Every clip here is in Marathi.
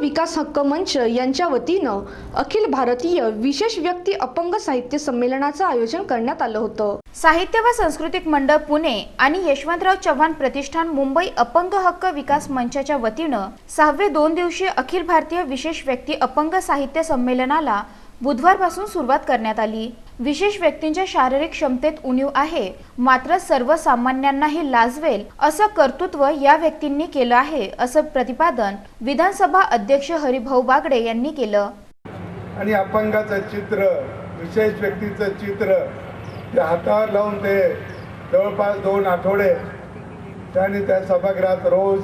विकास हक्क मंच यांच्या वतीनं अखिल भारतीय विशेष व्यक्ती अपंग साहित्य संमेलनाचं आयोजन करण्यात आलं होतं. साहित्य व सांस्कृतिक मंडळ पुणे आणि यशवंतराव चव्हाण प्रतिष्ठान मुंबई अपंग हक्क विकास मंचाच्या वतीनं सहावे दोन दिवसीय अखिल भारतीय विशेष व्यक्ती अपंग साहित्य संमेलनाला बुधवारपासून सुरुवात करण्यात आली. विशेष व्यक्तींच्या शारीरिक क्षमतेत उणीव आहे. मात्र सर्वसामान्यांनाही लाजवेल असं कर्तृत्व या व्यक्तींनी केलं आहे असं प्रतिपादन विधानसभा अध्यक्ष हरिभाऊ बागडे यांनी केलं. आणि अपंगाचं चित्र विशेष व्यक्तीचं चित्र ते हातावर लावून ते जवळपास दोन आठवडे त्यांनी त्या सभागृहात रोज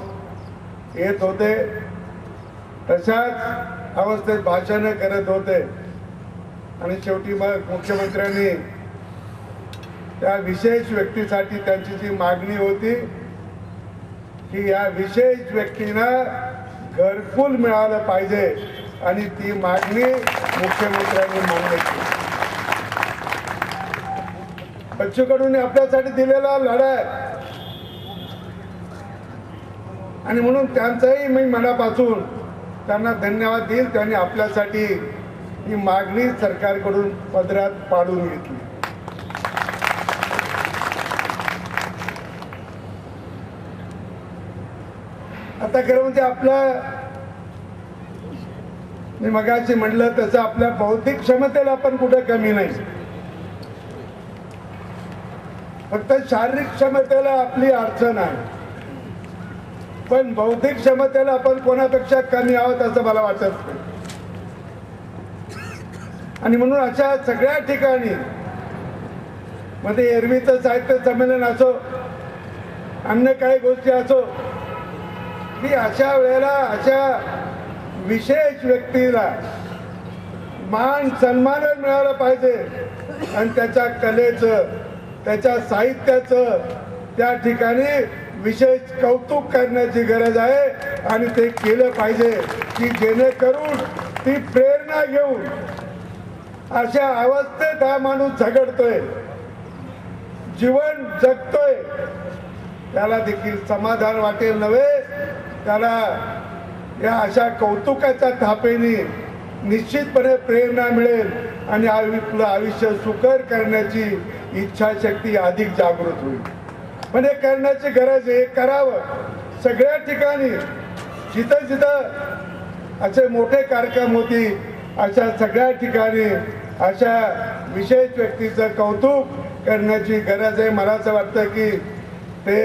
येत होते. तशाच अवस्थेत भाषणं करत होते. आणि शेवटी मग मुख्यमंत्र्यांनी त्या विशेष व्यक्तीसाठी त्यांची जी मागणी होती की या विशेष व्यक्तींना घरकुल मिळालं पाहिजे आणि ती मागणी मुख्यमंत्र्यांनी मान्य केली. बच्चूकडून आपल्यासाठी दिलेला लढा आणि म्हणून त्यांचाही मी मनापासून त्यांना धन्यवाद देईल त्यांनी आपल्यासाठी ही मागणी सरकारकडून पदरात पाडून घेतली. आता खरं म्हणजे आपलं मी मगाशी म्हटलं तसं आपल्या बौद्धिक क्षमतेला पण कुठे कमी नाही. फक्त शारीरिक क्षमतेला आपली अडचण आहे. पण बौद्धिक क्षमतेला आपण कोणापेक्षा कमी आहोत असं मला वाटत नाही. आणि म्हणून अशा सगळ्या ठिकाणी मध्ये एरवीचं साहित्य संमेलन असो अन्य काही गोष्टी असो की अशा वेळेला अशा विशेष व्यक्तीला मान सन्मान मिळाला पाहिजे. आणि त्याच्या कलेचं त्याच्या साहित्याचं त्या ठिकाणी विशेष कौतुक करण्याची गरज आहे. आणि ते केलं पाहिजे की जेणेकरून ती प्रेरणा घेऊन अशा अवस्थेत हा माणूस झगडतोय. जीवन जगतोय. त्याला देखील समाधान वाटेल नव्हे. त्याला या अशा कौतुकाच्या थापेने निश्चितपणे प्रेरणा मिळेल आणि आपलं आयुष्य सुकर करण्याची इच्छाशक्ती अधिक जागृत होईल. पण हे करण्याची गरज आहे हे करावं. सगळ्या ठिकाणी जिथं जिथं असे मोठे कार्यक्रम होती अशा सगळ्या ठिकाणी अशा विशेष व्यक्तीचं कौतुक करण्याची गरज आहे. मला असं वाटतं की ते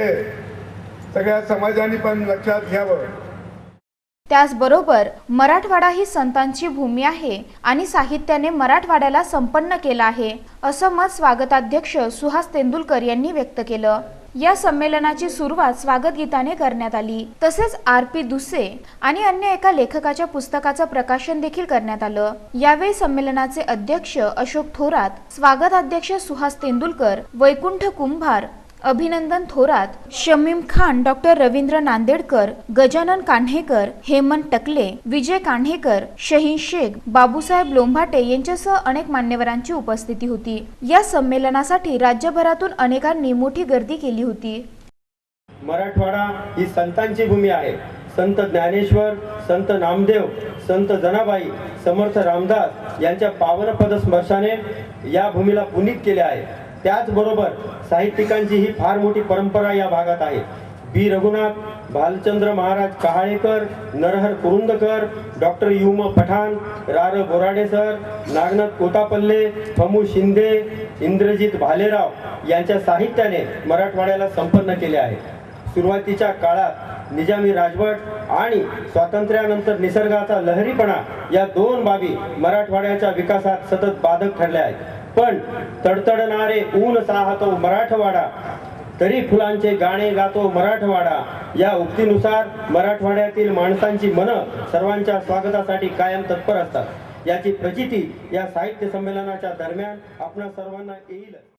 सगळ्या समाजाने पण लक्षात घ्यावं. त्याचबरोबर मराठवाडा ही संतांची भूमी आहे आणि साहित्याने मराठवाड्याला संपन्न केलं आहे असं मत स्वागताध्यक्ष सुहास तेंडुलकर यांनी व्यक्त केलं. या संमेलनाची सुरुवात स्वागत गीताने करण्यात आली. तसेच आर पी दुसे आणि अन्य एका लेखकाच्या पुस्तकाचं प्रकाशन देखील करण्यात आलं. यावेळी संमेलनाचे अध्यक्ष अशोक थोरात स्वागताध्यक्ष सुहास तेंडुलकर वैकुंठ कुंभार अभिनंदन थोरात शमीम खान डॉक्टर रवींद्र नांदेडकर गजानन कान्हेकर हेमंत टकले विजय कान्हेकर शहीन शेख बाबूसाहेब लोंभाटे यांच्यासह अनेक मान्यवरांची उपस्थिती होती. या संमेलनासाठी राज्यभरातून अनेकांनी मोठी गर्दी केली होती. मराठवाडा ही संतांची भूमी आहे. संत ज्ञानेश्वर संत नामदेव संत जनाबाई समर्थ रामदास यांच्या पावनपद स्मर्शाने या भूमीला पुनीत केले आहे. त्याचबरोबर साहित्यिकांची ही फार मोठी परंपरा या भागात आहे. बी. रघुनाथ भालचंद्र महाराज कहाळेकर नरहर कुरुंदकर डॉक्टर युम पठाण रार बोराडे सर नागनाथ कोतापल्ले फमू शिंदे इंद्रजित भालेराव यांच्या साहित्याने मराठवाड्याला संपन्न केले आहे. सुरुवातीच्या काळात निजामी राजवट आणि स्वातंत्र्यानंतर निसर्गाचा लहरीपणा या दोन बाबी मराठवाड्याच्या विकासात सतत बाधक ठरल्या आहेत. पण तडतडणारे ऊन साहतो मराठवाडा. तरी फुलांचे गाणे गातो मराठवाडा. या उक्तीनुसार मराठवाड्यातील माणसांची मन सर्वांच्या स्वागतासाठी कायम तत्पर असतात. याची प्रचिती या साहित्य संमेलनाच्या दरम्यान आपणा सर्वांना येईल.